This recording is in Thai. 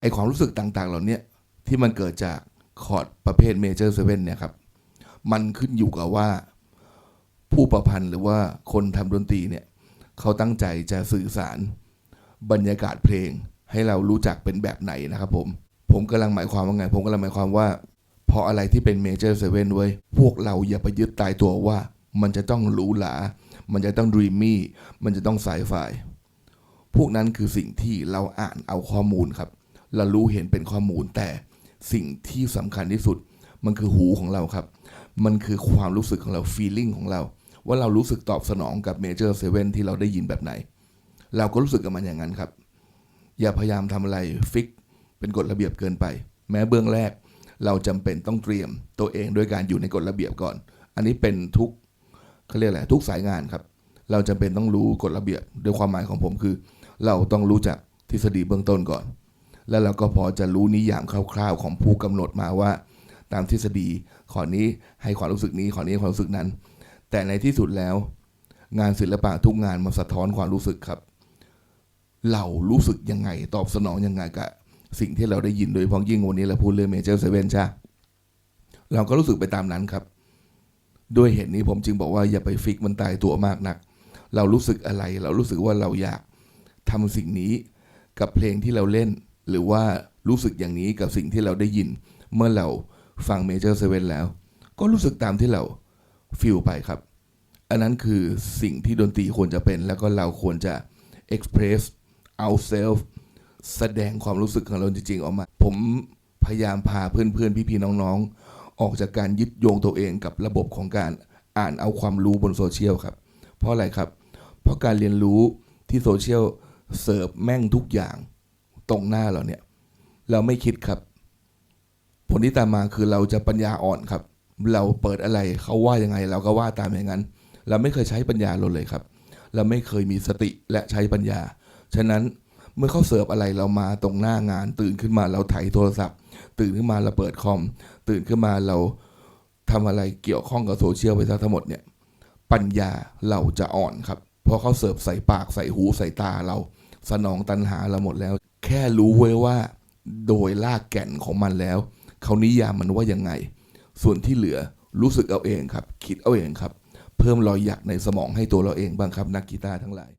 ไอความรู้สึกต่างๆ เหล่าเนี้ยที่มันเกิดจากคอร์ดประเภทเมเจอร์เซเว่นเนี่ยครับ มันขึ้นอยู่กับว่าผู้ประพันธ์หรือว่าคนทำดนตรีเนี่ย เขาตั้งใจจะสื่อสารบรรยากาศเพลง ให้เรารู้จักเป็นแบบไหนนะครับผม ผมกำลังหมายความว่าไง ผมกำลังหมายความว่า พออะไรที่เป็นเมเจอร์เซเว่นเว้ย พวกเราอย่าไปยึดตายตัวว่า มันจะต้องหรูหรา มันจะต้องดรีมมี่ มันจะต้องไซไฟพวกนั้นคือสิ่งที่เราอ่านเอาข้อมูลครับ เรารู้เห็นเป็นข้อมูล แต่สิ่งที่สำคัญที่สุด มันคือหูของเราครับ มันคือความรู้สึกของเรา feeling ของเรา ว่าเรารู้สึกตอบสนองกับเมเจอร์เซเว่นที่เราได้ยินแบบไหน เราก็รู้สึกกับมันอย่างนั้นครับ อย่าพยายามทำอะไรฟิกเป็นกฎระเบียบเกินไป แม้เบื้องแรก เราจำเป็นต้องเตรียมตัวเองด้วยการอยู่ในกฎระเบียบก่อน อันนี้เป็นทุกเขาเรียกอะไรทุกสายงานครับ เราจำเป็นต้องรู้กฎระเบียบโดยความหมายของผมคือ เราต้องรู้จักทฤษฎีเบื้องต้นก่อน แล้วเราก็พอจะรู้นิยามคร่าวๆ ของผู้กำหนดมาว่า ตามทฤษฎีข้อนี้ให้ความรู้สึกนี้ข้อนี้ให้ความรู้สึกนั้น แต่ในที่สุดแล้ว งานศิลปะทุกงานมันสะท้อนความรู้สึกครับ เรารู้สึกยังไงตอบสนองยังไงกับสิ่งที่เราได้ยินโดยเฉพาะยิ่งวันนี้เราพูดเรื่องเมเจอร์เซเว่นใช่เราก็รู้สึกไปตามนั้นครับ ด้วยเหตุนี้ผมจึงบอกว่าอย่าไปฟิกมันตายตัวมากนัก เรารู้สึกอะไร เรารู้สึกว่าเราอยากทำสิ่งนี้กับเพลงที่เราเล่น หรือว่ารู้สึกอย่างนี้กับสิ่งที่เราได้ยิน เมื่อเราฟังเมเจอร์เซเว่นแล้ว ก็รู้สึกตามที่เราฟีลไปครับ อันนั้นคือสิ่งที่ดนตรีควรจะเป็น แล้วก็เราควรจะ express ourselves แสดงความรู้สึกของเราจริงๆ ออกมา ผมพยายามพาเพื่อนๆ พี่ๆ น้องๆ ออกจากการยึดโยงตัวเองกับระบบของการอ่านเอาความรู้บนโซเชียลครับ เพราะอะไรครับ เพราะการเรียนรู้ที่โซเชียลเสิร์ฟแม่งทุกอย่าง ตรงหน้าเราเนี่ย เราไม่คิดครับ ผลที่ตามมาคือเราจะปัญญาอ่อนครับ เราเปิดอะไรเขาว่ายังไง เราก็ว่าตามอย่างนั้น เราไม่เคยใช้ปัญญาเราเลยครับ เราไม่เคยมีสติและใช้ปัญญา ฉะนั้นเมื่อเขาเสิร์ฟอะไรเรามาตรงหน้างาน ตื่นขึ้นมาเราไถโทรศัพท์ ตื่นขึ้นมาเราเปิดคอม ตื่นขึ้นมาเราทำอะไรเกี่ยวข้องกับโซเชียลไปซะทั้งหมดเนี่ยปัญญาเราจะอ่อนครับ เพราะเขาเสิร์ฟใส่ปากใส่หูใส่ตาเรา สนองตัณหาเราหมดแล้ว ค่รู้ไว้ว่า โดยลากแก่นของมันแล้วเขานิยามมันว่ายังไง ส่วนที่เหลือรู้สึกเอาเองครับ คิดเอาเองครับ เพิ่มรอยหยักในสมองให้ตัวเราเองบ้างครับ นักกีตาร์ทั้งหลาย